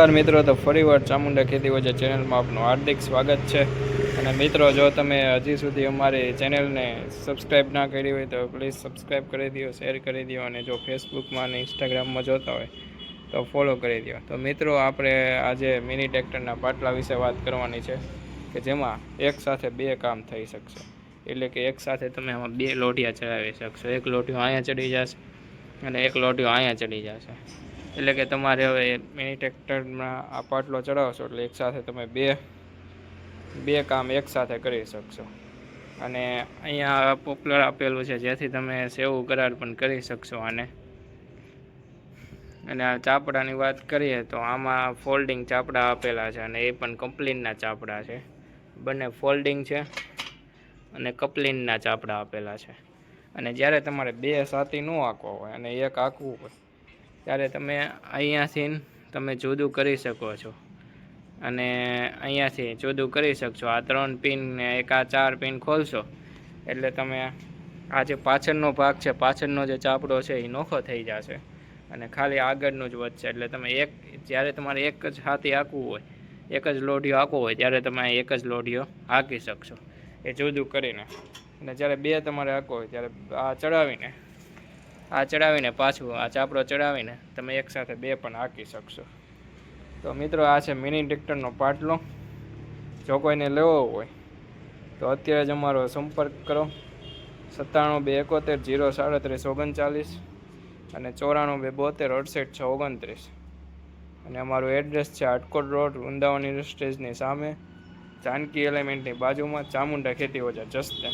નમસ્કાર મિત્રો, તો ફરીવાર ચામુંડા ખેતી વચ્ચે ચેનલમાં આપનું હાર્દિક સ્વાગત છે. અને મિત્રો, જો તમે હજી સુધી અમારી ચેનલને સબસ્ક્રાઈબ ના કરી હોય તો પ્લીઝ સબસ્ક્રાઈબ કરી દો શેર કરી દો, અને જો ફેસબુકમાં અને ઇન્સ્ટાગ્રામમાં જોતા હોય તો ફોલો કરી દો. તો મિત્રો, આપણે આજે મિની ટ્રેક્ટરના પાટલા વિશે વાત કરવાની છે કે જેમાં એક સાથે બે કામ થઈ શકશે. એટલે કે એક સાથે તમે આમાં બે લોટિયા ચડાવી શકશો. એક લોટિયો અહીંયા ચડી જશે અને એક લોટિયો અહીંયા ચડી જશે. એટલે કે તમારે હવે મિની ટ્રેક્ટરમાં આ પાટલો ચડાવશો એટલે એકસાથે તમે બે બે કામ એકસાથે કરી શકશો. અને અહીંયા પોપ્યુલર આપેલું છે, જેથી તમે સેવું કરાર પણ કરી શકશો આને. અને આ ચાપડાની વાત કરીએ તો આમાં ફોલ્ડિંગ ચાપડા આપેલા છે અને એ પણ કમ્પ્લીનના ચાપડા છે. બંને ફોલ્ડિંગ છે અને કપલિનના ચાપડા આપેલા છે. અને જ્યારે તમારે બે સાથી ન આંકવા હોય અને એક આંકવું હોય ત્યારે તમે અહીંયાથી તમે જુદું કરી શકો છો. અને અહીંયાથી જુદું કરી શકશો. આ ત્રણ પિન ને એક આ ચાર પિન ખોલશો. એટલે તમે આ જે પાછળનો ભાગ છે, પાછળનો જે ચાપડો છે, એ નોખો થઈ જશે. અને ખાલી આગળનું જ વધશે. એટલે તમે એક, જ્યારે તમારે એક જ હાથી આંકવું હોય, એક જ લોઢિયો આંકવો હોય, ત્યારે તમે એક જ લોઢિયો હાંકી શકશો. એ જુદું કરીને. અને જ્યારે બે તમારે આંકવો હોય, ત્યારે આ ચડાવીને આ ચડાવીને પાછું, આ ચાપડો ચડાવીને તમે એકસાથે બે પણ હાંકી શકશો. તો મિત્રો, આ છે મિની ટ્રેક્ટરનો પાટલો. જો કોઈને લેવો હોય, તો અત્યારે જ અમારો સંપર્ક કરો. સત્તાણું બે એકોતેર, જીરો સાડત્રીસ, ઓગણચાલીસ અને ચોરાણું બે બોતેર, અડસઠ છ ઓગણત્રીસ. અને અમારું એડ્રેસ છે આટકોટ રોડ, વૃંદાવન ઇન્ડસ્ટ્રીઝની સામે જાનકી એલિમેન્ટની બાજુમાં, ચામુંડા ખેતી ઓજા જસ્તે